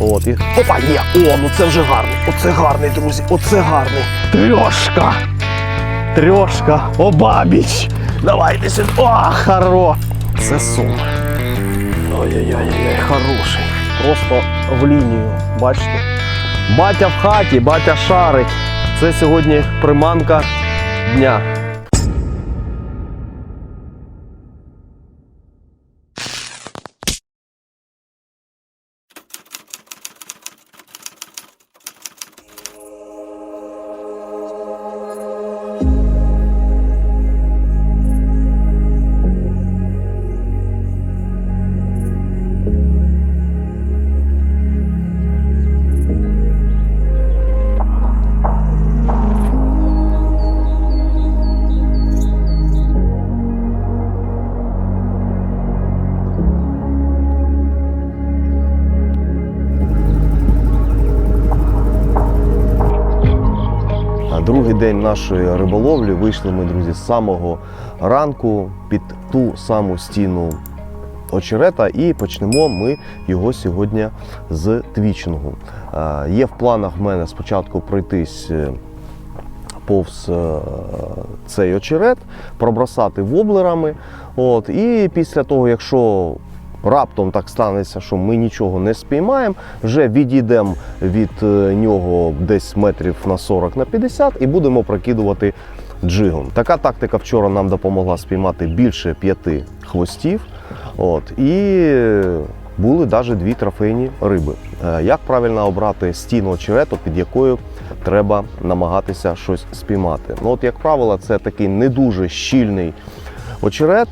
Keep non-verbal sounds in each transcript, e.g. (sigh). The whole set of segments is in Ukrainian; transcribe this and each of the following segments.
От, і... Опа, є! О, ну це вже гарний. Оце гарний, друзі, оце гарний. Трьошка. Трьошка. Обабіч. Давайте сюди. О, хоро. Це сум. Ой-ой-ой, хороший. Просто в лінію. Бачите? Батя в хаті, батя шарить. Це сьогодні приманка дня. День нашої риболовлі вийшли ми, друзі, з самого ранку під ту саму стіну очерета і почнемо ми його сьогодні з твічингу. Е, Є в планах в мене спочатку пройтись е, повз е, цей очерет, пробросати воблерами. От, і після того, якщо раптом так станеться, що ми нічого не спіймаємо, вже відійдемо від е, нього десь метрів на 40 на 50 і будемо прокидувати джигом. Така тактика вчора нам допомогла спіймати більше п'яти хвостів. От, і були навіть дві трофейні риби. Е, Як правильно обрати стіну очерету, під якою треба намагатися щось спіймати? Ну, от, як правило, це такий не дуже щільний очерет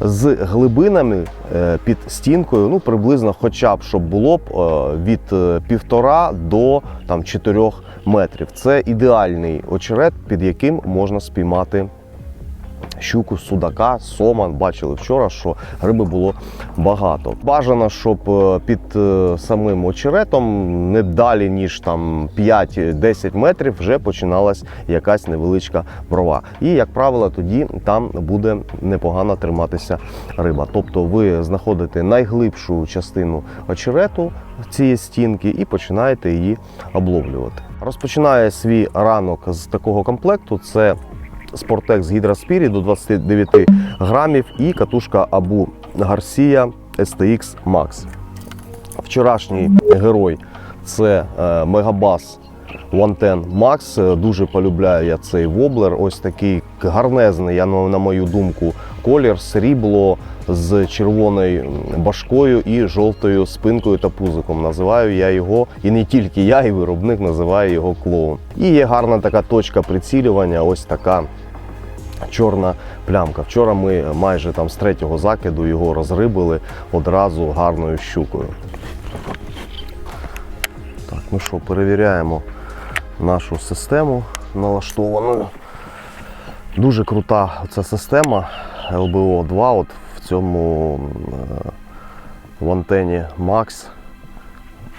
з глибинами е, під стінкою, ну приблизно, хоча б щоб було б е, від е, півтора до там 4 метрів. Це ідеальний очерет, під яким можна спіймати щуку, судака, соман. Бачили вчора, що риби було багато. Бажано, щоб е, під е, самим очеретом не далі ніж там 5-10 метрів вже починалась якась невеличка брова. І, як правило, тоді там буде непогано триматися риба. Тобто ви знаходите найглибшу частину очерету цієї стінки і починаєте її обловлювати. Розпочинає свій ранок з такого комплекту. Це Спортекс Гідроспірі до 29 грамів і катушка Абу Гарсія STX Max. Вчорашній герой це е, Мегабас 110 Max. Е, Дуже полюбляю я цей воблер. Ось такий гарнезний, я на мою думку, колір, срібло з червоною башкою і жовтою спинкою та пузиком. Називаю я його, і не тільки я, і виробник називає його клоун. І є гарна така точка прицілювання, ось така чорна плямка. Вчора ми майже там з третього закиду його розрибили одразу гарною щукою. Так, ну що, перевіряємо нашу систему налаштовану. Дуже крута ця система LBO 2 от в цьому е, в антені Max.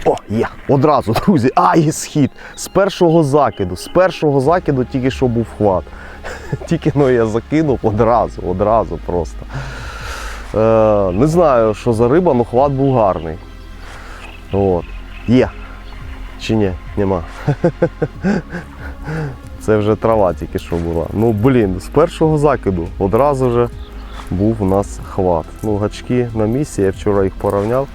О, є! Одразу, (laughs) друзі! А, і схід! З першого закиду, з першого закиду тільки що був хват. (laughs) Тільки ну, я закинув одразу, одразу просто. Е, не знаю, що за риба, але хват був гарний. От. Є. Чи ні? Нема. Це вже трава тільки що була. Ну, блін, з першого закиду одразу вже був у нас хват. Ну, гачки на місці, я вчора їх порівняв.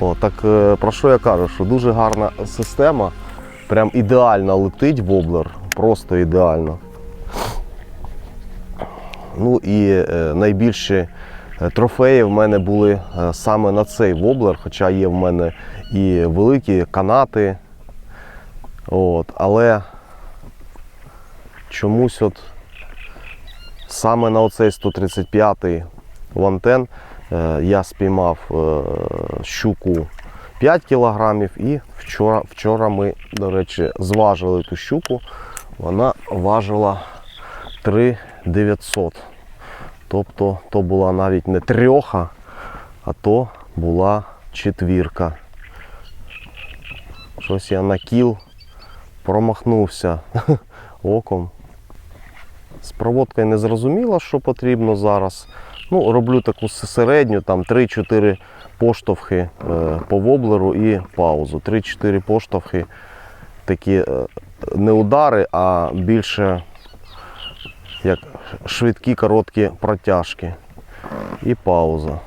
О, так е, про що я кажу? Що дуже гарна система. Прям ідеально летить воблер. Просто ідеально. Ну і е, найбільші е, трофеї в мене були саме на цей воблер, хоча є в мене і великі канати. От, але чомусь от саме на оцей 135-й вантен е, я спіймав е, щуку 5 кілограмів і вчора, вчора ми, до речі, зважили ту щуку. Вона важила 3900. Тобто то була навіть не трьоха, а то була четвірка. Щось я на кіл промахнувся (laughs) оком. З проводкою не зрозуміло, що потрібно зараз. Ну, роблю таку середню, там 3-4 поштовхи е, по воблеру і паузу. 3-4 поштовхи такі е, не удари, а більше як швидкі короткі протяжки. І пауза.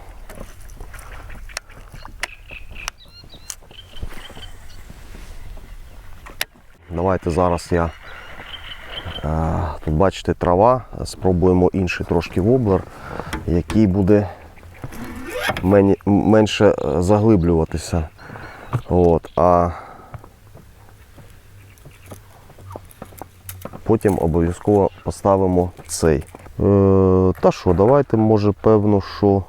Давайте зараз я е, тут бачите трава. Спробуємо інший трошки воблер, який буде менше е, заглиблюватися. От, а потім обов'язково поставимо цей. Е, та що, давайте, може, певно, що.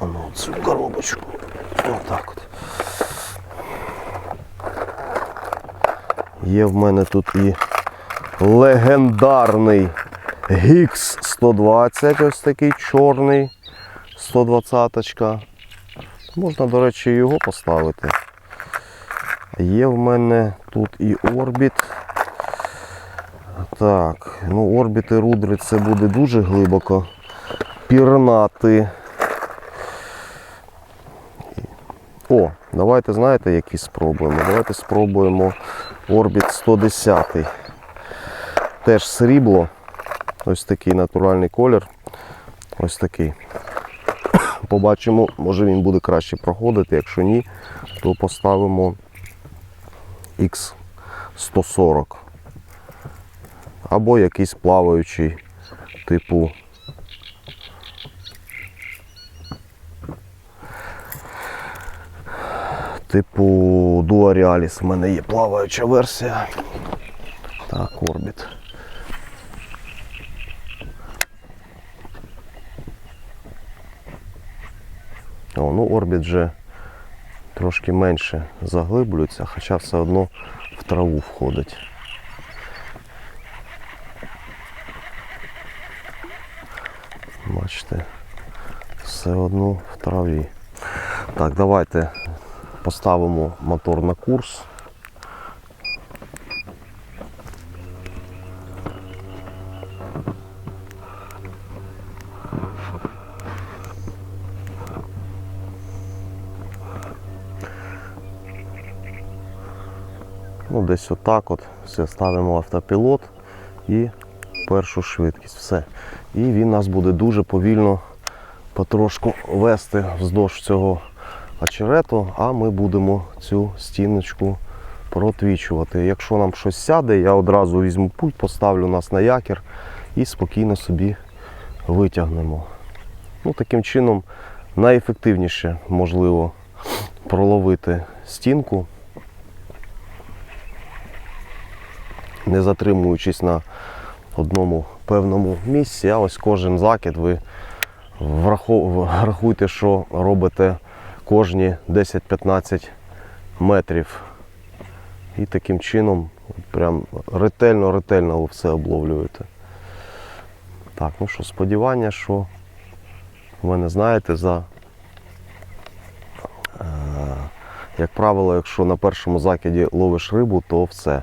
А ну, цю коробочку. Отак Є в мене тут і легендарний Гікс 120, ось такий чорний 120-ка. Можна, до речі, його поставити. Є в мене тут і орбіт. Так, ну орбіти рудри це буде дуже глибоко пірнати. О, давайте знаєте, які спробуємо. Давайте спробуємо Орбіт 110. Теж срібло. Ось такий натуральний колір. Ось такий. (coughs) Побачимо, може він буде краще проходити. Якщо ні, то поставимо X140. Або якийсь плаваючий типу. Типу Dua Realis в мене є плаваюча версія. Так, Орбіт. О, ну Орбіт вже трошки менше заглиблюється, хоча все одно в траву входить. Бачите, все одно в траві. Так, давайте поставимо мотор на курс. Ну, десь отак от. Все, ставимо автопілот і першу швидкість. Все. І він нас буде дуже повільно потрошку вести вздовж цього очерету, а ми будемо цю стіночку протвічувати. Якщо нам щось сяде, я одразу візьму пульт, поставлю нас на якір і спокійно собі витягнемо. Ну, таким чином найефективніше можливо проловити стінку, не затримуючись на одному певному місці, а ось кожен закид ви врахов- рахуйте, що робите кожні 10-15 метрів. І таким чином прям ретельно-ретельно ви все обловлюєте. Так, ну що, сподівання, що в мене, знаєте, за, е, як правило, якщо на першому закиді ловиш рибу, то все,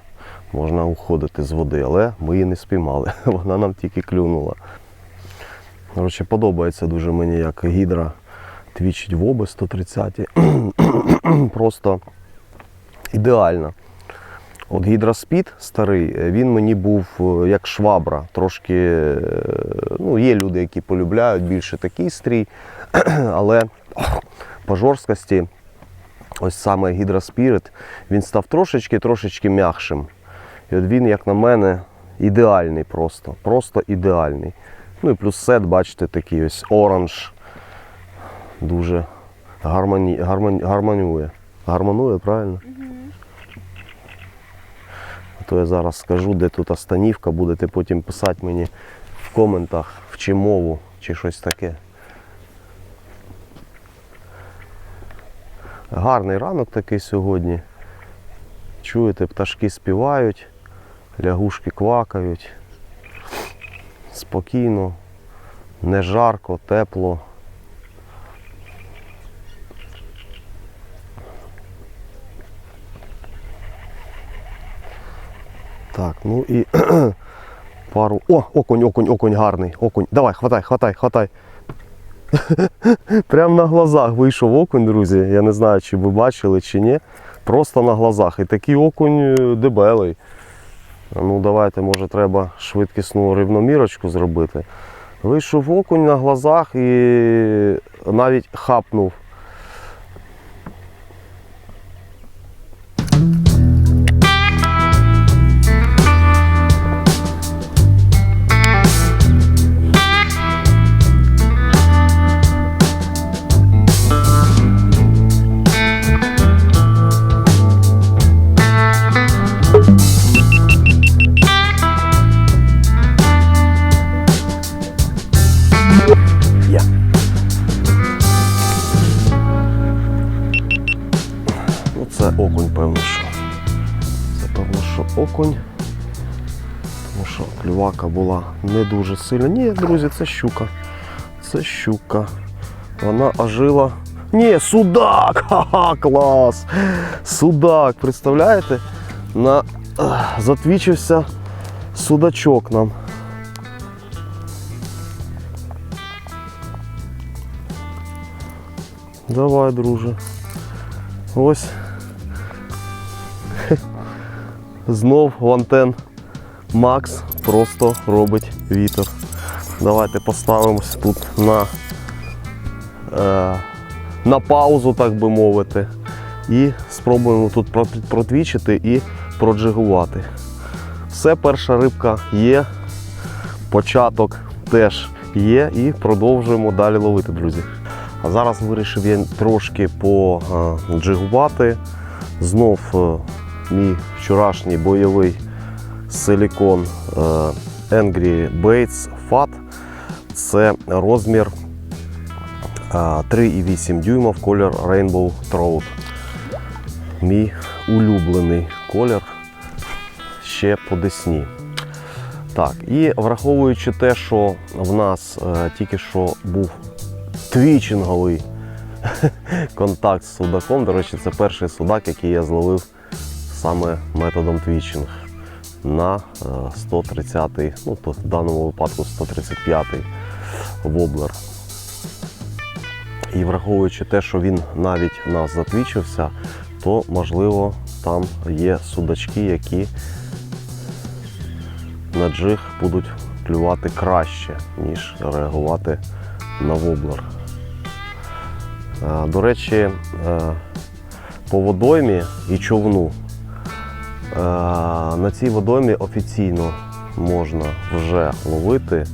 можна уходити з води, але ми її не спіймали, (laughs) вона нам тільки клюнула. Коротше, подобається дуже мені, як гідра твічить в оби 130. (clears throat) Просто ідеально. От гідроспід старий, е, він мені був е, як швабра. Трошки, е, ну, є люди, які полюбляють більше такий стрій, (clears throat) але по жорсткості, ось саме гідроспірит, він став трошечки трошечки м'якшим. І от він, як на мене, ідеальний просто. Просто ідеальний. Ну і плюс сет, бачите, такий ось оранж. Дуже гармоні, гармоні, гармонює. Гармонує, правильно? А то я зараз скажу, де тут останівка, будете потім писати мені в коментах, в чи мову, чи щось таке. Гарний ранок такий сьогодні. Чуєте, пташки співають, лягушки квакають. Спокійно, не жарко, тепло. Так, ну і (clears throat) пару. О, окунь, окунь, окунь гарний. Окунь. Давай, хватай, хватай, хватай. (laughs) Прямо на глазах вийшов окунь, друзі. Я не знаю, чи ви бачили, чи ні. Просто на глазах. І такий окунь е, дебелий. Ну, давайте, може, треба швидкісну рівномірочку зробити. Вийшов окунь на глазах і навіть хапнув. окунь. Тому що клювака була не дуже сильна. Ні, друзі, це щука. Це щука. Вона ожила. Ні, судак! (laughs) Ха-ха, клас! Судак, представляєте? На... ах, Затвічився судачок нам. Давай, друже. Ось. Знов Вантен Макс просто робить вітер. Давайте поставимось тут на, е, на паузу, так би мовити. І спробуємо тут протвічити і проджигувати. Все, перша рибка є, початок теж є і продовжуємо далі ловити, друзі. А зараз вирішив я трошки поджигувати. Знов е, мій вчорашній бойовий силікон е, Angry Baits FAT. Це розмір е, 3,8 дюйма в колір Rainbow Trout. Мій улюблений колір ще по десні. Так, і враховуючи те, що в нас е, тільки що був твічинговий (laughs) контакт з судаком. До речі, це перший судак, який я зловив саме методом твічинг на е, 130-й, ну то в даному випадку 135-й воблер. І враховуючи те, що він навіть нас затвічився, то можливо там є судачки, які на джиг будуть клювати краще, ніж реагувати на воблер. Е, До речі, е, по водоймі і човну. Е, На цій водоймі офіційно можна вже ловити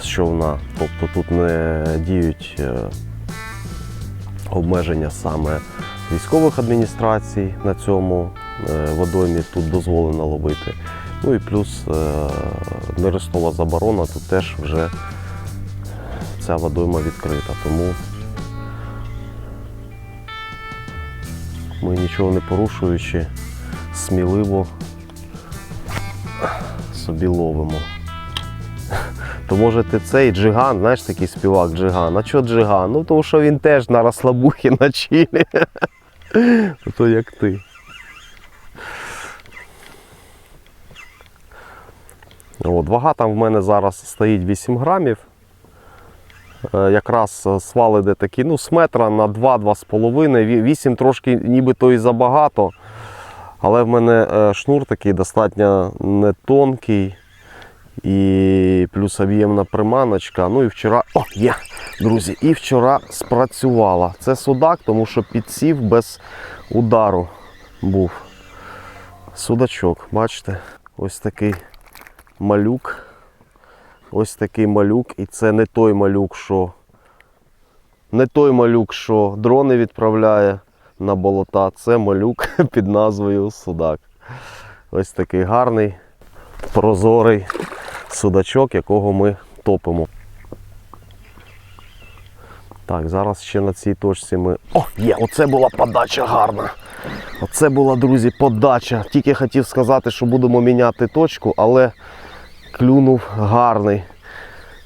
з човна. Тобто тут не діють е, обмеження саме військових адміністрацій на цьому е, водоймі тут дозволено ловити. Ну і плюс нерестова заборона, тут теж вже ця водойма відкрита. Тому ми нічого не порушуючи, сміливо собі ловимо. То може ти цей джиган, знаєш такий співак джиган. А чого джиган? Ну тому що він теж на розслабухі на чилі. (laughs) То як ти. От, вага там в мене зараз стоїть 8 грамів. Е, Якраз е, свал іде такий, ну, з метра на 2-2,5. 8 трошки нібито і забагато. Але в мене е, шнур такий достатньо не тонкий. І плюс об'ємна приманочка. Ну і вчора. О, є, друзі! І вчора спрацювала. Це судак, тому що підсів без удару був. Судачок, бачите? Ось такий малюк. Ось такий малюк. І це не той малюк, що не той малюк, що дрони відправляє на болота. Це малюк (laughs) під назвою Судак. Ось такий гарний, прозорий судачок, якого ми топимо. Так, зараз ще на цій точці ми. О, є! Оце була подача гарна. Оце була, друзі, подача. Тільки хотів сказати, що будемо міняти точку, але клюнув гарний.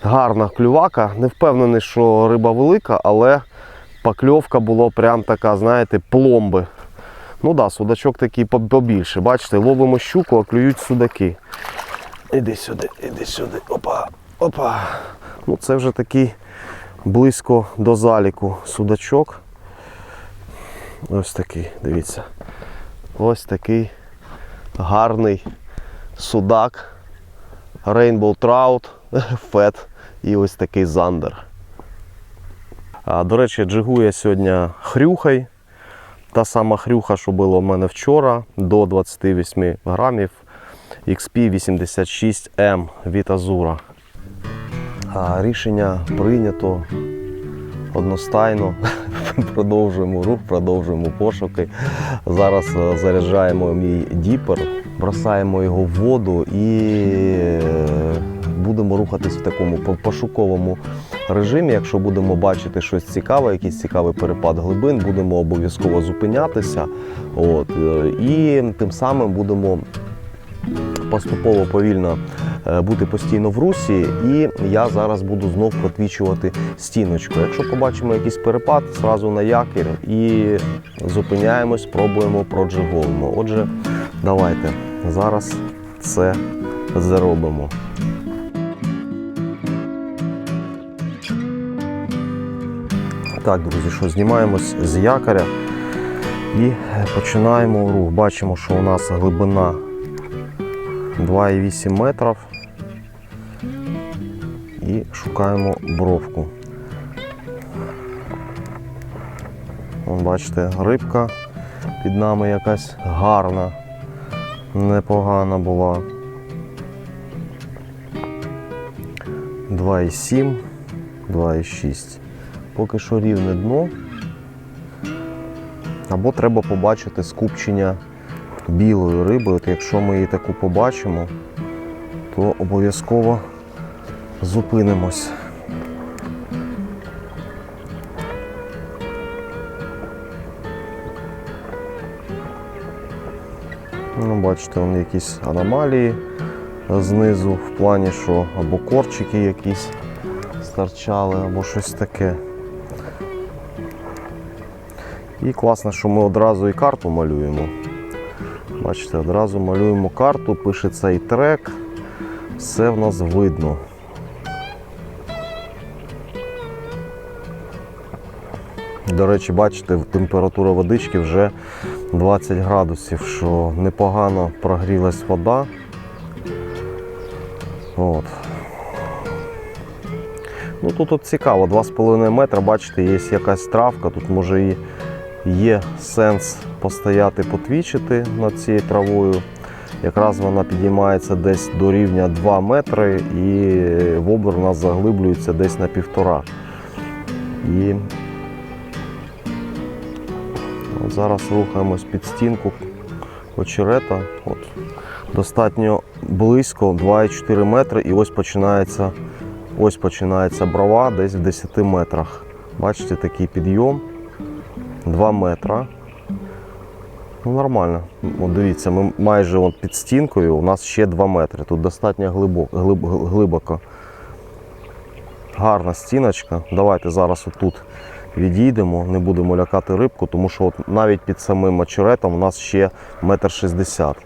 Гарна клювака. Не впевнений, що риба велика, але покльовка була прям така, знаєте, пломби. Ну да, судачок такий побільше. Бачите, ловимо щуку, а клюють судаки. Іди сюди, іди сюди. Опа, опа. Ну це вже такий близько до заліку судачок. Ось такий, дивіться. Ось такий гарний судак. Rainbow Trout, (laughs) фет і ось такий зандер. До речі, джигу я сьогодні хрюхай. Та сама хрюха, що була в мене вчора, до 28 грамів XP86M від Азура. Рішення прийнято одностайно. (laughs) Продовжуємо рух, продовжуємо пошуки. Зараз е, заряджаємо мій діпер, бросаємо його в воду і е, будемо рухатись в такому пошуковому режимі. Якщо будемо бачити щось цікаве, якийсь цікавий перепад глибин, будемо обов'язково зупинятися. От, е, і тим самим будемо поступово повільно е, бути постійно в русі, і я зараз буду знов протвічувати стіночку. Якщо побачимо якийсь перепад, зразу на якір і зупиняємось, пробуємо, проджиговуємо. Отже, давайте зараз це зробимо. Так, друзі, що знімаємось з якоря і починаємо рух. Бачимо, що у нас глибина 2,8 метрів і шукаємо бровку. Вон, бачите, рибка під нами якась гарна, непогана була. 2,7, 2,6. Поки що рівне дно. Або треба побачити скупчення білої риби. От якщо ми її таку побачимо, то обов'язково зупинимось. Ну, бачите, вон якісь аномалії знизу, в плані, що або корчики якісь старчали, або щось таке. І класно, що ми одразу і карту малюємо. Бачите, одразу малюємо карту, пишеться і трек, все в нас видно. До речі, бачите, температура водички вже 20 градусів, що непогано прогрілась вода. От. Ну тут от цікаво, 2,5 метра, бачите, є якась травка, тут може і є сенс постояти, потвічити над цією травою. Якраз вона підіймається десь до рівня 2 метри і воблер у нас заглиблюється десь на півтора. І от зараз рухаємось під стінку очерета. От. Достатньо близько 2,4 метри і ось починається, ось починається брова десь в 10 метрах. Бачите, такий підйом 2 метра. Ну, нормально. От дивіться, ми майже от під стінкою, у нас ще 2 метри. Тут достатньо глибоко. Глиб, глибоко. Гарна стіночка. Давайте зараз отут відійдемо, не будемо лякати рибку, тому що от навіть під самим очеретом у нас ще метр шістдесят.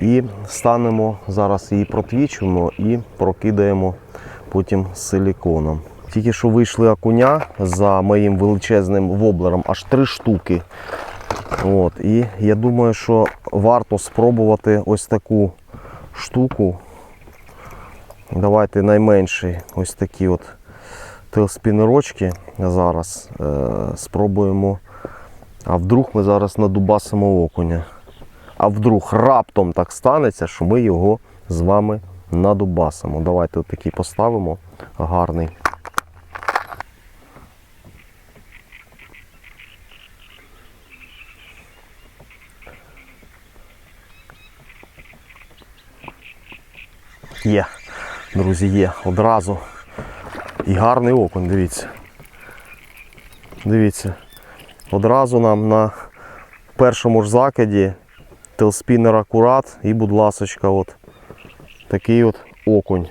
І станемо, зараз її протвічуємо і прокидаємо потім силіконом. Тільки що вийшли окуня за моїм величезним воблером, аж три штуки. От, і я думаю, що варто спробувати ось таку штуку. Давайте найменший ось такі от телспінерочки зараз е, спробуємо. А вдруг ми зараз надубасимо окуня. А вдруг раптом так станеться, що ми його з вами надубасимо. Давайте от такий поставимо гарний. Є, друзі, є одразу. І гарний окунь, дивіться. Дивіться. Одразу нам на першому ж закиді телспінер акурат і, будь ласочка, от такий от окунь.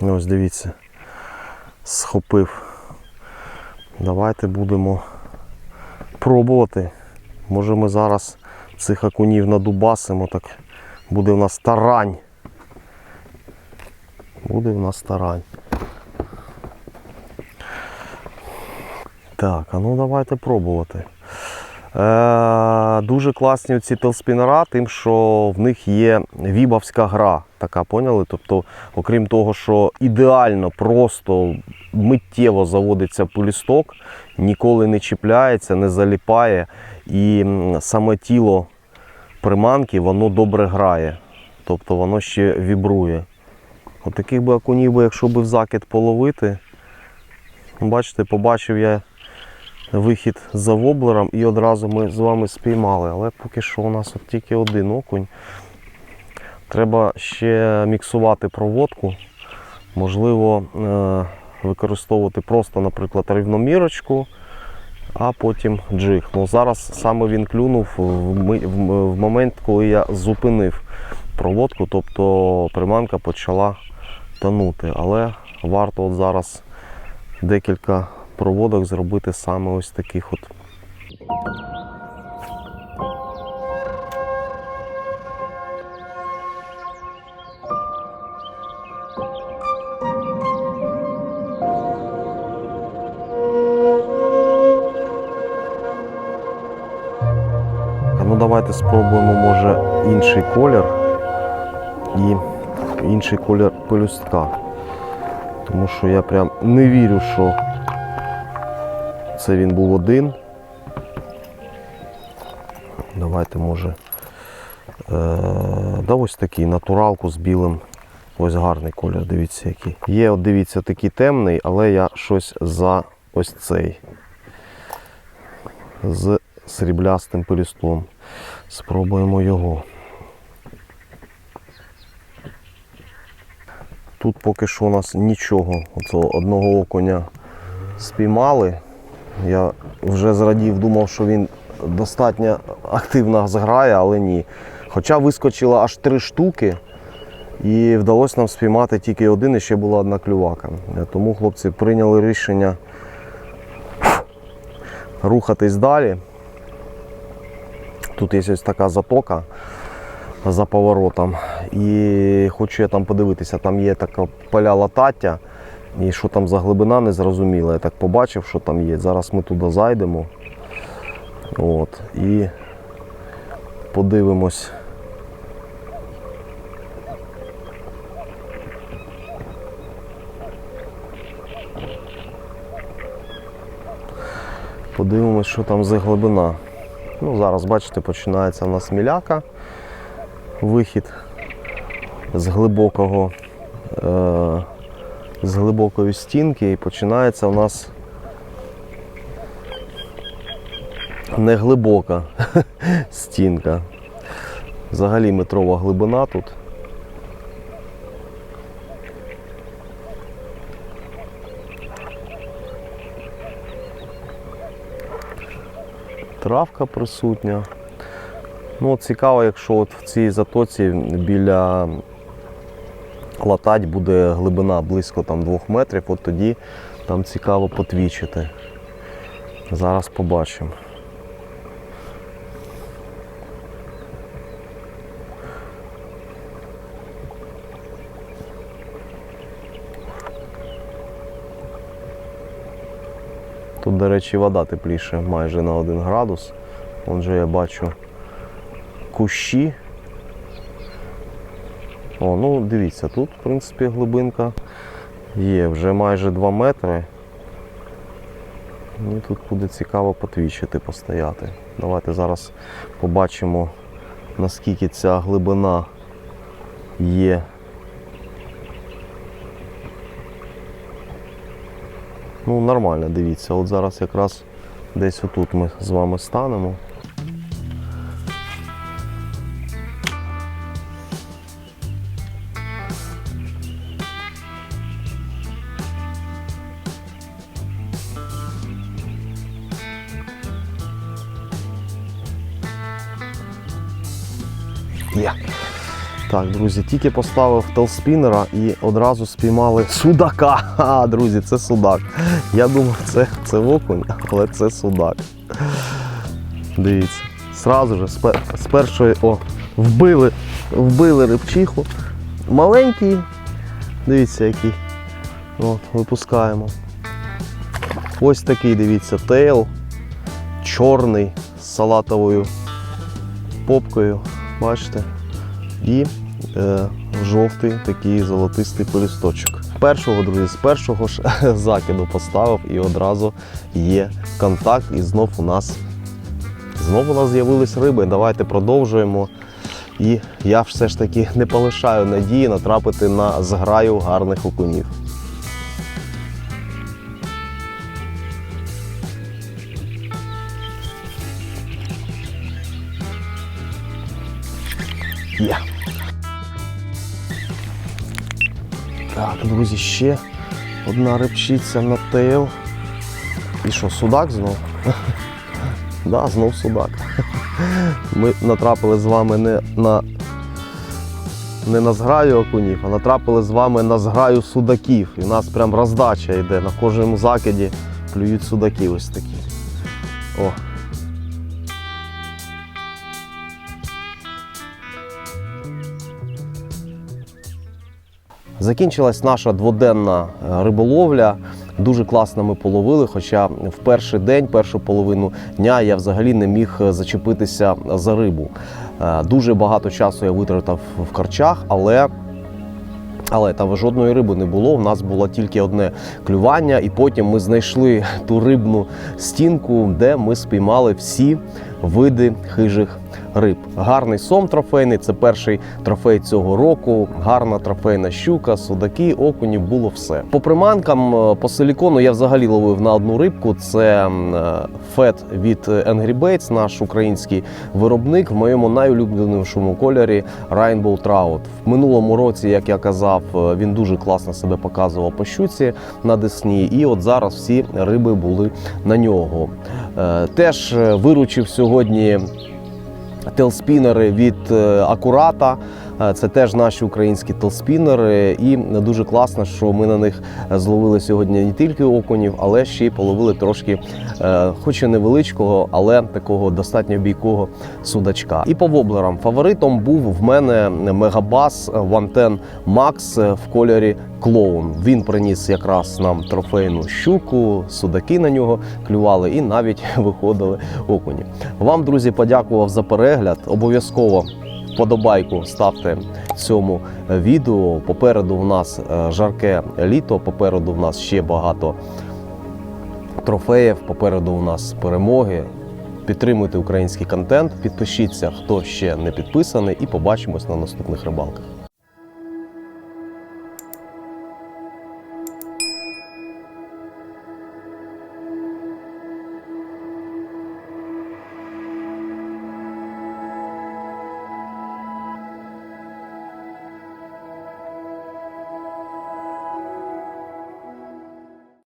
Ось дивіться, схопив. Давайте будемо пробувати. Може ми зараз цих окунів надубасимо, так буде в нас тарань. Буде в нас тарань. Так, а ну давайте пробувати. Е, дуже класні ці телспінера, тим, що в них є вібавська гра, така поняли? Тобто, окрім того, що ідеально просто миттєво заводиться пилісток, ніколи не чіпляється, не заліпає, і саме тіло приманки воно добре грає. Тобто воно ще вібрує. Отаких би окунів, якщо би в закид половити, бачите, побачив я вихід за воблером і одразу ми з вами спіймали. Але поки що у нас от тільки один окунь. Треба ще міксувати проводку. Можливо, е, використовувати просто, наприклад, рівномірочку, а потім джиг. Ну, зараз саме він клюнув в, момент, коли я зупинив проводку, тобто приманка почала тонути. Але варто от зараз декілька проводок зробити саме ось таких от. Ну давайте спробуємо, може, інший колір і інший колір пелюстка. Тому що я прям не вірю, що це він був один. Давайте, може. Е, да ось такий натуралку з білим. Ось гарний колір, дивіться який. Є, от дивіться, такий темний, але я щось за ось цей. З сріблястим пелюстком. Спробуємо його. Тут поки що у нас нічого. Оцього одного окуня спіймали. Я вже зрадів, думав, що він достатньо активно зграє, але ні. Хоча вискочило аж три штуки, і вдалося нам спіймати тільки один, і ще була одна клювака. Тому хлопці прийняли рішення рухатись далі. Тут є ось така затока за поворотом. І хочу я там подивитися, там є така поля латаття. І що там за глибина, не зрозуміло. Я так побачив, що там є. Зараз ми туди зайдемо. От, і подивимось. Подивимось, що там за глибина. Ну, зараз, бачите, починається у нас міляка. Вихід з глибокого, е, з глибокої стінки і починається у нас неглибока (laughs) стінка. Взагалі метрова глибина тут. Травка присутня. Ну, цікаво, якщо от в цій затоці біля латать буде глибина близько там 2 метрів, от тоді там цікаво потвічити. Зараз побачимо. Тут, до речі, вода тепліше майже на 1 градус. Вон же я бачу кущі. О, ну дивіться, тут, в принципі, глибинка є, вже майже 2 метри. І тут буде цікаво потвічити, постояти. Давайте зараз побачимо, наскільки ця глибина є. Ну, нормально, дивіться, от зараз якраз десь отут ми з вами станемо. Друзі, тільки поставив телспінера і одразу спіймали судака. Ха, друзі, це судак. Я думав, це, це окунь, але це судак. Дивіться, сразу же з, пер- з першої о, вбили, вбили рибчиху. Маленький, дивіться, який. От, випускаємо. Ось такий, дивіться, тейл. Чорний з салатовою попкою. Бачите? І жовтий такий золотистий пелюсточок. Першого, друзі, з першого ж (laughs) закиду поставив і одразу є контакт, і знов у нас знов у нас з'явились риби. Давайте продовжуємо. І я все ж таки не полишаю надії натрапити на зграю гарних окунів. Є. Так, друзі, ще одна рибчиця на тейл. І що, судак знов? (laughs) Да, знов судак. (laughs) Ми натрапили з вами не на, не на зграю окунів, а натрапили з вами на зграю судаків. І в нас прям роздача йде. На кожному закиді клюють судаки ось такі. О. Закінчилась наша дводенна е, риболовля. Дуже класно ми половили. Хоча в перший день, першу половину дня я взагалі не міг е, зачепитися за рибу. Е, Дуже багато часу я витратив в карчах, але але там жодної риби не було. У нас було тільки одне клювання, і потім ми знайшли ту рибну стінку, де ми спіймали всі види хижих риб. Гарний сом трофейний, це перший трофей цього року. Гарна трофейна щука, судаки, окунів було все. По приманкам е, по силікону я взагалі ловив на одну рибку. Це е, фет від Angry Baits, наш український виробник в моєму найулюбленішому кольорі Rainbow Trout. В минулому році, як я казав, е, він дуже класно себе показував по щуці на Десні, і от зараз всі риби були на нього. Теж виручив сьогодні телспінери від е, Акурата. Е, Це теж наші українські телспінери, і дуже класно, що ми на них зловили сьогодні не тільки окунів, але ще й половили трошки, е, хоч і невеличкого, але такого достатньо бійкого судачка. І по воблерам фаворитом був в мене Мегабас One Max в кольорі клоун. Він приніс якраз нам трофейну щуку, судаки на нього клювали і навіть (laughs) виходили окуні. Вам, друзі, подякував за перегляд. Обов'язково вподобайку ставте цьому відео. Попереду в нас е, жарке літо, попереду в нас ще багато трофеїв, попереду у нас перемоги. Підтримуйте український контент, підпишіться, хто ще не підписаний, і побачимось на наступних рибалках.